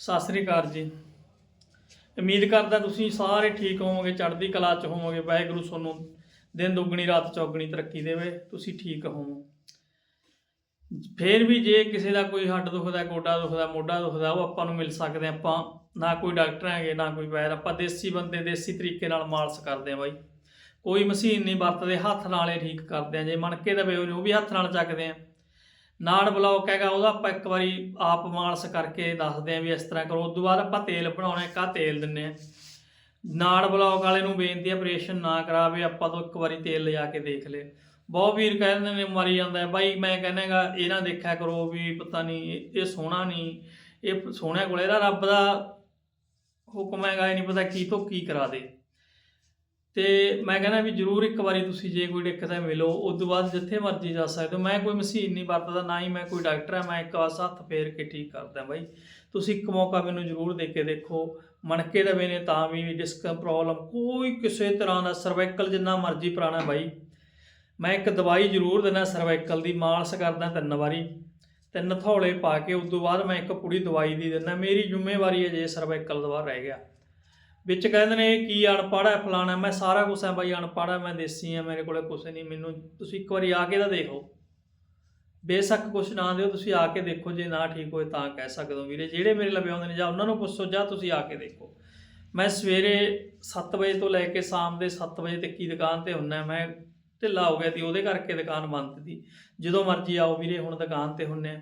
ਸਤਿ ਸ੍ਰੀ ਅਕਾਲ ਜੀ। ਉਮੀਦ ਕਰਦਾ ਤੁਸੀਂ ਸਾਰੇ ਠੀਕ ਹੋਵੋਗੇ, ਚੜ੍ਹਦੀ ਕਲਾ ਚ ਹੋਵੋਗੇ। ਵਾਹਿਗੁਰੂ ਤੁਹਾਨੂੰ ਦਿਨ ਦੁੱਗਣੀ, ਰਾਤ ਚੌਗਣੀ ਤਰੱਕੀ ਦੇਵੇ। ਤੁਸੀਂ ਠੀਕ ਹੋਵੋ। ਫੇਰ ਵੀ ਜੇ ਕਿਸੇ ਦਾ ਕੋਈ ਹੱਡ ਦੁਖਦਾ, ਗੋਡਾ ਦੁਖਦਾ, ਮੋਢਾ ਦੁਖਦਾ, ਉਹ ਆਪਾਂ ਨੂੰ ਮਿਲ ਸਕਦੇ ਹਾਂ। ਆਪਾਂ ਨਾ ਕੋਈ ਡਾਕਟਰ ਹੈਗੇ, ਨਾ ਕੋਈ ਵੈਦ ਆਪਾਂ ਦੇਸੀ ਬੰਦੇ ਦੇਸੀ ਤਰੀਕੇ ਨਾਲ ਮਾਲਸ਼ ਕਰਦੇ ਆ ਬਾਈ। ਕੋਈ ਮਸ਼ੀਨ ਨਹੀਂ, ਵਰਤਦੇ, ਹੱਥ ਨਾਲ ਹੀ ਠੀਕ ਕਰਦੇ ਆ। ਜੇ ਮਣਕੇ ਦਾ ਵੇ ਉਹ ਵੀ ਹੱਥ ਨਾਲ ਚੱਕਦੇ ਆ। ਨਾੜ ਬਲੌਕ ਹੈਗਾ, ਉਹਦਾ ਆਪਾਂ ਇੱਕ ਵਾਰੀ ਆਪ ਮਾਲਸ਼ ਕਰਕੇ ਦੱਸਦੇ ਆ ਵੀ ਇਸ ਤਰ੍ਹਾਂ ਕਰੋ। ਉਸ ਤੋਂ ਬਾਅਦ ਆਪਾਂ ਤੇਲ ਬਣਾਉਣਾ, ਇੱਕ ਤੇਲ ਦਿੰਨੇ ਆ ਨਾੜ ਬਲੌਕ ਵਾਲੇ ਨੂੰ ਬੇਨਤੀ ਆਪਰੇਸ਼ਨ ਨਾ ਕਰਾਵੇ, ਆਪਾਂ ਤੋਂ ਇੱਕ ਵਾਰੀ ਤੇਲ ਲਿਜਾ ਕੇ ਦੇਖ ਲੇ। ਬਹੁਤ ਵੀਰ ਕਹਿੰਦੇ ਨੇ, ਮਰੀ ਜਾਂਦਾ ਬਾਈ, ਮੈਂ ਕਹਿੰਨਾਗਾ ਇਹ ਨਾ ਦੇਖਿਆ ਕਰੋ ਵੀ ਪਤਾ ਨਹੀਂ ਇਹ ਸੋਹਣਾ ਨਹੀਂ, ਇਹ ਸੋਹਣਿਆਂ ਕੋਲੇ, ਇਹਦਾ ਰੱਬ ਦਾ ਹੁਕਮ ਹੈਗਾ, ਇਹ ਨਹੀਂ ਪਤਾ ਕੀ ਤੋਂ ਕੀ ਕਰਾ ਦੇ। ਤੇ ਮੈਂ ਕਹਿੰਦਾ ਵੀ ਜਰੂਰ ਇੱਕ ਵਾਰੀ ਤੁਸੀਂ ਜੇ ਕੋਈ ਦਿੱਕਤ ਹੈ ਮਿਲੋ, ਉਸ ਤੋਂ ਬਾਅਦ ਜਿੱਥੇ ਮਰਜ਼ੀ ਜਾ ਸਕਦੇ ਹੋ। ਮੈਂ ਕੋਈ ਮਸ਼ੀਨ ਨਹੀਂ ਵਰਤਦਾ, ਨਾ ਹੀ ਮੈਂ ਕੋਈ ਡਾਕਟਰ ਹਾਂ, ਮੈਂ ਇੱਕ ਵਾਰ ਹੱਥ ਫੇਰ ਕੇ ਠੀਕ ਕਰਦਾ ਬਾਈ। ਤੁਸੀਂ ਇੱਕ ਮੌਕਾ ਮੈਨੂੰ ਜਰੂਰ ਦੇ ਕੇ ਦੇਖੋ, ਮਣਕੇ ਦਾ ਨੇ ਤਾਂ ਵੀ ਡਿਸਕ ਪ੍ਰੋਬਲਮ ਕੋਈ ਕਿਸੇ ਤਰ੍ਹਾਂ ਦਾ ਸਰਵਾਈਕਲ ਜਿੰਨਾ ਮਰਜ਼ੀ ਪੁਰਾਣਾ ਬਾਈ। ਮੈਂ ਇੱਕ ਦਵਾਈ ਜ਼ਰੂਰ ਦਿੰਦਾ ਸਰਵਾਈਕਲ ਦੀ, ਮਾਲਸ਼ ਕਰਦਾ ਤਿੰਨ ਵਾਰੀ। ਤਿੰਨ ਥੌਲੇ ਪਾ ਕੇ ਉਸ ਤੋਂ ਬਾਅਦ ਮੈਂ ਇੱਕ ਪੁੜੀ ਦਵਾਈ ਦੀ ਦਿੰਦਾ। ਮੇਰੀ ਜ਼ਿੰਮੇਵਾਰੀ ਹੈ ਜੇ ਸਰਵਾਈਕਲ ਦਵਾ ਰਹਿ ਗਿਆ। ਵਿੱਚ ਕਹਿੰਦੇ ਨੇ ਕੀ ਅਨਪੜ੍ਹ ਹੈ ਫਲਾਣਾ, ਮੈਂ ਸਾਰਾ ਕੁਝ ਹੈ ਬਾਈ, ਅਨਪੜ੍ਹ ਹੈ, ਮੈਂ ਦੇਸੀ ਹਾਂ, ਮੇਰੇ ਕੋਲੇ ਕੁਝ ਨਹੀਂ, ਮੈਨੂੰ ਤੁਸੀਂ ਇੱਕ ਵਾਰੀ ਆ ਕੇ ਤਾਂ ਦੇਖੋ। ਬੇਸ਼ੱਕ ਕੁਝ ਨਾ ਦਿਓ, ਤੁਸੀਂ ਆ ਕੇ ਦੇਖੋ, ਜੇ ਨਾ ਠੀਕ ਹੋਏ ਤਾਂ ਕਹਿ ਸਕਦੇ ਹੋ ਵੀਰੇ। ਜਿਹੜੇ ਮੇਰੇ ਲਵੇ ਆਉਂਦੇ ਨੇ ਜਾਂ ਉਹਨਾਂ ਨੂੰ ਪੁੱਛੋ, ਜਾਂ ਤੁਸੀਂ ਆ ਕੇ ਦੇਖੋ। ਮੈਂ ਸਵੇਰੇ 7 ਵਜੇ ਤੋਂ ਲੈ ਕੇ ਸ਼ਾਮ ਦੇ 7 ਵਜੇ ਤੱਕ ਹੀ ਦੁਕਾਨ ਤੇ ਹੁੰਨਾ ਮੈਂ ਢਿੱਲਾ ਹੋ ਗਿਆ ਸੀ, ਉਹਦੇ ਕਰਕੇ ਦੁਕਾਨ ਬੰਦ ਸੀ। ਜਦੋਂ ਮਰਜ਼ੀ ਆਓ ਵੀਰੇ, ਹੁਣ ਦੁਕਾਨ ਤੇ ਹੁੰਨੇ ਆ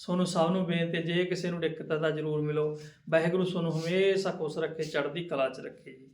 ਸੋਨੂੰ ਸਭ ਨੂੰ ਬੇਨਤੀ ਜੇ ਕਿਸੇ ਨੂੰ ਦਿੱਕਤ ਹੈ ਤਾਂ ਜ਼ਰੂਰ ਮਿਲੋ। ਵਾਹਿਗੁਰੂ ਸੋਨੂੰ ਹਮੇਸ਼ਾ ਖੁਸ਼ ਰੱਖੇ, ਚੜ੍ਹਦੀ ਕਲਾ 'ਚ ਰੱਖੇ ਜੀ।